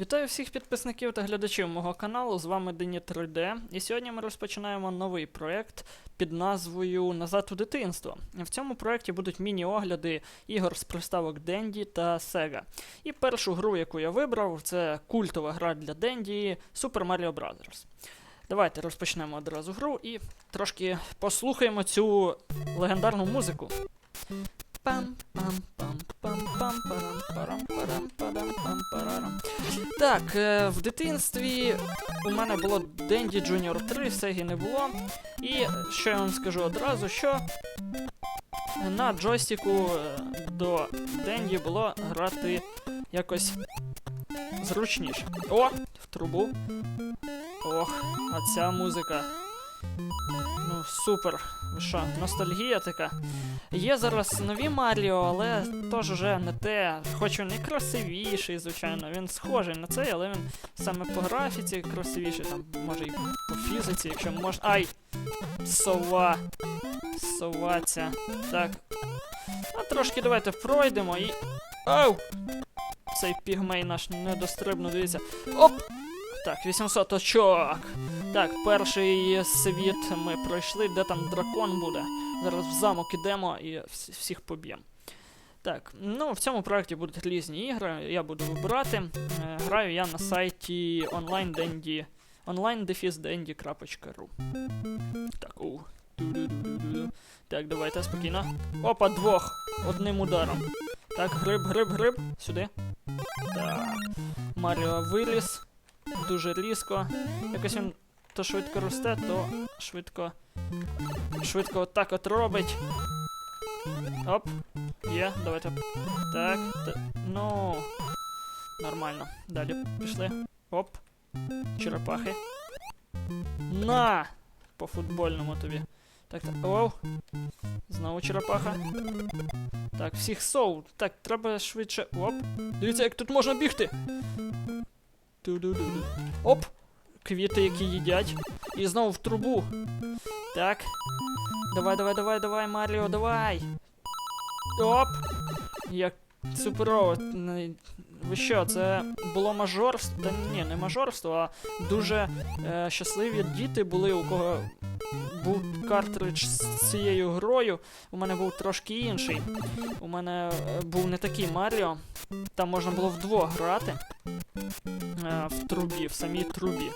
Вітаю всіх підписників та глядачів мого каналу. З вами Дені 3D. І сьогодні ми розпочинаємо новий проект під назвою Назад у дитинство. В цьому проекті будуть міні-огляди ігор з приставок Денді та Sega. І першу гру, яку я вибрав, це культова гра для Денді Super Mario Bros. Давайте розпочнемо одразу гру і трошки послухаємо цю легендарну музику. пам Так, е, в дитинстві у мене було Денді Junior 3, Сегі не було. І що я вам скажу одразу, що на джойстику е, до Денді було грати якось зручніше. О! В трубу. Ох, а ця музика. Ну, супер. Що, ностальгія така. Є зараз нові Маріо, але теж вже не те. Хоч він і красивіший, звичайно. Він схожий на цей, але він саме по графіці красивіший, там, може і по фізиці, якщо можна. Ай! Сова. Сова ця. Так. А трошки давайте пройдемо і. Ау! Цей пігмей наш не дострибнув, дивіться. Оп! Так, 800 очок. Так, перший світ ми пройшли, де там дракон буде. Зараз в замок ідемо і вс- всіх поб'ємо. Так, ну в цьому проєкті будуть різні ігри, я буду вибирати. Е, граю я на сайті onlinedendy online-dendy.ru Так, у. Так, давайте спокійно. Опа, двох. Одним ударом. Так, гриб, гриб, гриб. Сюди. Так. Маріо виліз. Дуже різко. Якось він то швидко росте, то швидко. Швидко отак от робить. Оп. Є, давайте. Так. Та, ну. Нормально. Далі пішли. Оп. Черепахи. На! По футбольному тобі. Так, так. Оу. Знову черепаха. Так, всіх соу. Так, треба швидше. Оп. Дивіться, як тут можна бігти. Оп! Квіти, які їдять. І знову в трубу. Так. Давай, давай, давай, давай, Маріо, давай. Оп! Як суперово. Ви що, це було мажорство? Та ні, не мажорство, а дуже е, щасливі діти були, у кого був картридж з цією грою. У мене був трошки інший. У мене е, був не такий Маріо. Там можна було вдвох грати е, в трубі, в самій трубі.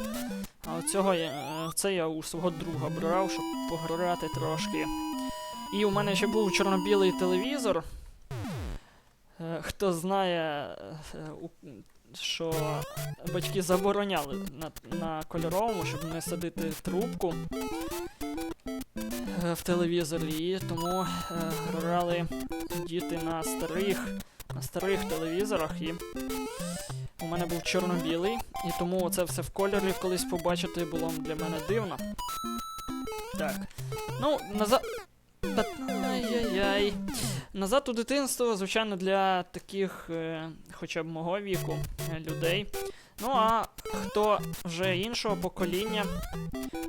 А цього я, е, це я у свого друга брав, щоб пограти трошки. І у мене ще був чорно-білий телевізор. Хто знає, що батьки забороняли на, на кольоровому, щоб не садити трубку е, в телевізорі, і тому е, грали діти на старих, на старих телевізорах. І у мене був чорно-білий, і тому це все в кольорі колись побачити було для мене дивно. Так. Ну, назад. Ай-яй-яй. Назад у дитинство, звичайно, для таких, е, хоча б мого віку, е, людей. Ну а хто вже іншого покоління,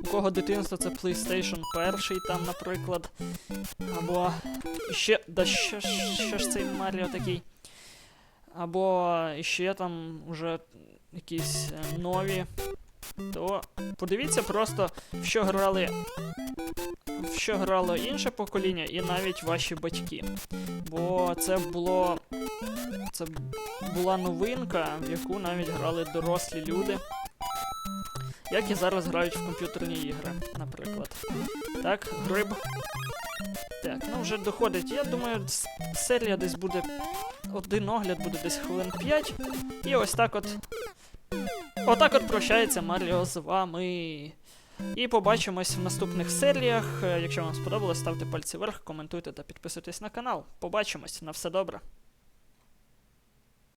у кого дитинство це PlayStation 1, там, наприклад. Або ще. Да що що ж цей Маріо такий? Або ще там уже якісь е, нові. То подивіться просто, в що грали. В що грало інше покоління, і навіть ваші батьки. Бо це було. Це була новинка, в яку навіть грали дорослі люди. Як і зараз грають в комп'ютерні ігри, наприклад. Так, гриб. Так, ну вже доходить. Я думаю, серія десь буде. Один огляд буде десь хвилин 5. І ось так от. Отак от прощається Маріо з вами. І побачимось в наступних серіях. Е, Якщо вам сподобалось, ставте пальці вверх, коментуйте та підписуйтесь на канал. Побачимось, на все добре.